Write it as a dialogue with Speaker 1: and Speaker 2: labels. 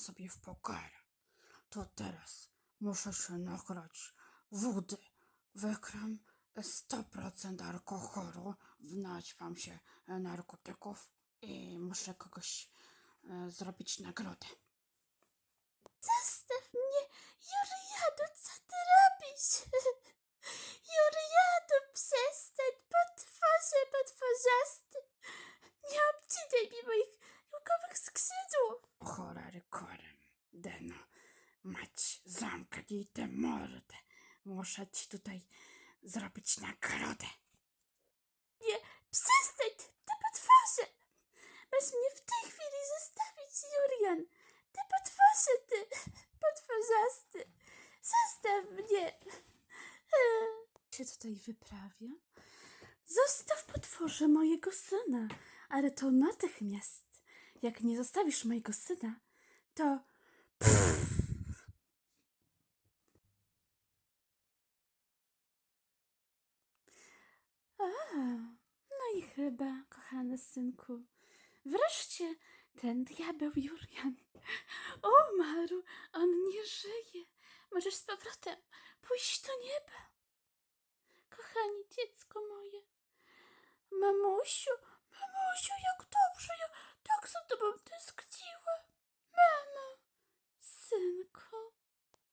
Speaker 1: sobie w pokera. To teraz muszę się nagrać wody. Wykram 100% alkoholu, wnać wam się narkotyków i muszę kogoś e, zrobić nagrodę.
Speaker 2: Zostaw mnie, Juriadu, co ty robisz? Juriadu, przestań, potworze, potworzasty. Nie obcinaj mi moich jukowych skrzydłów.
Speaker 1: Korem, Deno, mać, zamknij tę mordę. Muszę ci tutaj zrobić nagrodę.
Speaker 2: Nie, przestań, ty potworze. Masz mnie w tej chwili zostawić, Jurian. Ty potworze, ty, potworzasty. Zostaw mnie.
Speaker 3: się tutaj wyprawia? Zostaw potworze mojego syna, ale to natychmiast. Jak nie zostawisz mojego syna, to. No i chyba, kochany synku, wreszcie ten diabeł Jurian umarł, on nie żyje. Możesz z powrotem pójść do nieba. Kochanie dziecko moje, mamusiu,